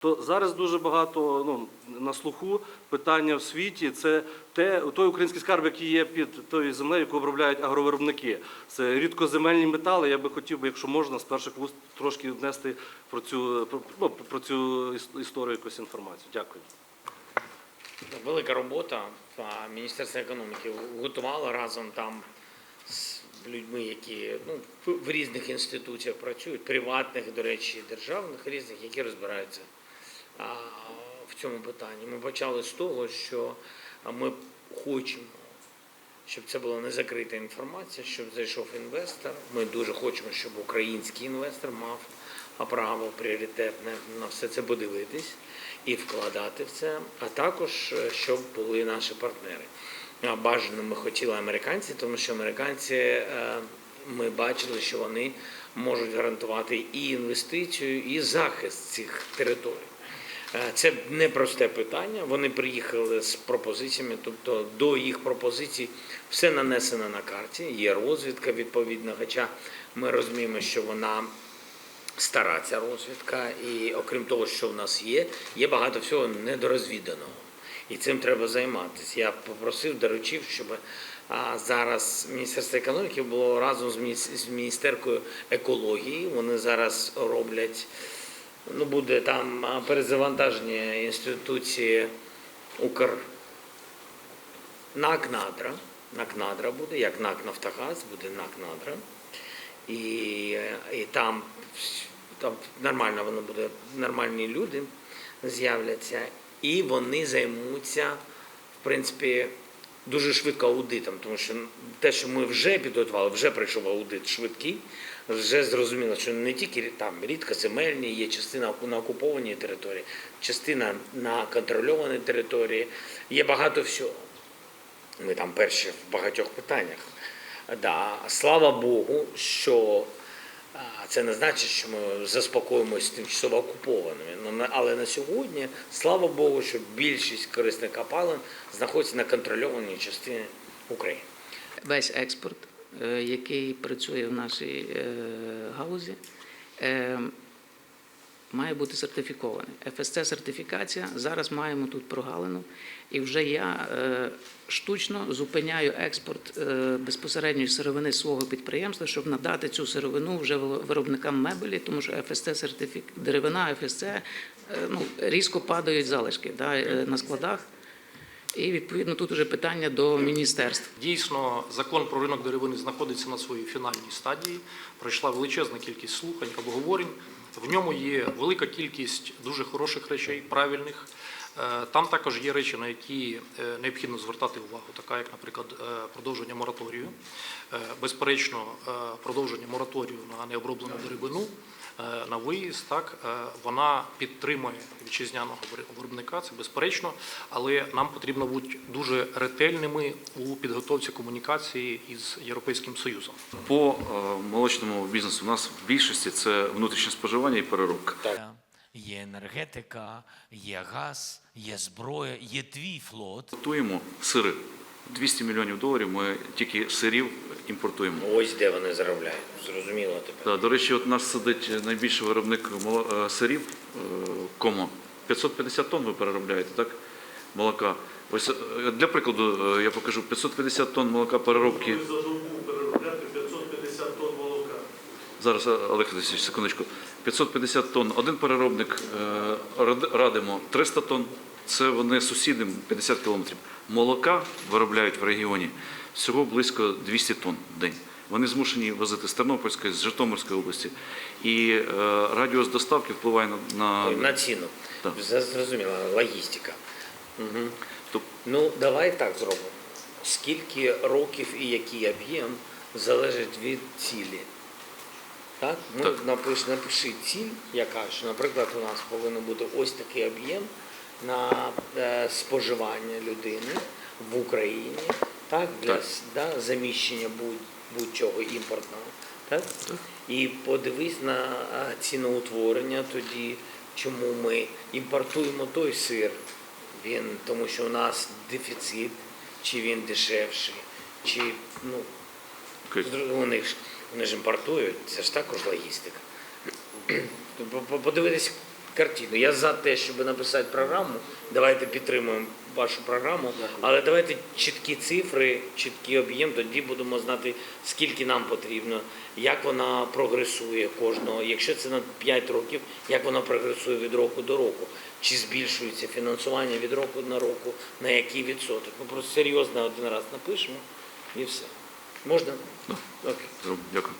То зараз дуже багато ну, на слуху питання в світі. Це те, той український скарб, який є під тою землею, яку обробляють агровиробники. Це рідкоземельні метали. Я би хотів би, якщо можна, з перших вуст трошки внести про цю про, ну, про цю історію якусь інформацію. Дякую. Велика робота. Міністерство економіки готувало разом там з людьми, які ну, в- різних інституціях працюють, приватних, до речі, державних, різних, які розбираються цьому питанні. Ми почали з того, що ми хочемо, щоб це була не закрита інформація, щоб зайшов інвестор. Ми дуже хочемо, щоб український інвестор мав право пріоритетне на все це подивитись і вкладати в це, а також е, щоб були наші партнери. Бажано ми хотіли американці, тому що американці е, ми бачили, що вони можуть гарантувати і інвестицію, і захист цих територій. Е, Це непросте питання. Вони приїхали з пропозиціями, тобто до їх пропозицій все нанесено на карті. Є розвідка відповідна, хоча ми розуміємо, що вона стара ця розвідка, і окрім того, що в нас є, є багато всього недорозвіданого. І цим треба займатися. Я попросив, доручив, щоб зараз Міністерство економіки було разом з Міністеркою екології. Вони зараз роблять, ну буде там перезавантаження інституції Укр НАК Надра. НАК Надра буде, як НАК Нафтогаз, буде НАК Надра. І, і там, там нормально воно буде, нормальні люди з'являться, і вони займуться, в принципі, дуже швидко аудитом, тому що те, що ми вже підготували, вже прийшов аудит швидкий, вже зрозуміло, що не тільки там рідкоземельні, є частина на окупованій території, частина на контрольованій території, є багато всього. Ми там перші в багатьох питаннях. Да, слава Богу, що це не значить, що ми заспокоїмося з тимчасово окупованими. Ну, але на сьогодні, слава Богу, що більшість корисних копалин знаходиться на контрольованій частині України. весь експорт, який працює в нашій е, галузі, е, має бути сертифікований. ФСЦ-сертифікація. Зараз маємо тут прогалину, і вже я е, штучно зупиняю експорт е, безпосередньої сировини свого підприємства, щоб надати цю сировину вже виробникам мебелі, тому що ФСЦ сертифік... деревина, ФСЦ е, ну, різко падають залишки да, е, на складах. І відповідно тут уже питання до міністерств. Дійсно, закон про ринок деревини знаходиться на своїй фінальній стадії. Пройшла величезна кількість слухань, обговорень. В ньому є велика кількість дуже хороших речей, правильних. Е, Там також є речі, на які е, необхідно звертати увагу, така як, наприклад, е, продовження мораторію. Безперечно, продовження мораторію на необроблену деревину на виїзд, так е, вона підтримує вітчизняного виробника, це безперечно, але нам потрібно бути дуже ретельними у підготовці комунікації із Європейським Союзом. По е, молочному бізнесу у нас в більшості це внутрішнє споживання і переробка. Є енергетика, є газ, є зброя, є твій флот. Готуємо сири. 200 мільйонів доларів ми тільки сирів імпортуємо. Ось де вони заробляють. Зрозуміло тепер. Та, До речі, от наш сидить найбільший виробник моло- е, сирів е, Комо. 550 тонн ви переробляєте, так? Молока. Ось е, для прикладу я покажу 550 тонн молока переробки. За добу переробляти 550 тонн молока. Зараз, Олег Олексійович, секундочку. 550 тонн. Один переробник радимо 300 тонн. Це вони сусіди 50 кілометрів. Молока виробляють в регіоні всього близько 200 тонн в день. Вони змушені возити з Тернопільської, з Житомирської області. І е, радіус доставки впливає на, на, На ціну. Так. Зрозуміло, логістика. Угу. Тоб- Ну, давай так зробимо. Скільки років і який об'єм залежить від цілі? Так? Ну, Так. Напиш, напиши ціль, яка що, наприклад, у нас повинен бути ось такий об'єм на е, споживання людини в Україні, так, для Так. Да, заміщення будь, будь-чого імпортного. Так? І подивись на ціноутворення тоді, чому ми імпортуємо той сир. Він, тому що у нас дефіцит, чи він дешевший, чи ну, вони ж, вони ж імпортують, це ж також логістика. По- по- Подивитись картину. Я за те, щоб написати програму. Давайте підтримуємо вашу програму, але давайте чіткі цифри, чіткий об'єм, тоді будемо знати, скільки нам потрібно, як вона прогресує кожного. Якщо це на 5 років, як вона прогресує від року до року, чи збільшується фінансування від року на року, на який відсоток. Ми просто серйозно один раз напишемо і все. Можна? Окей. Дякую.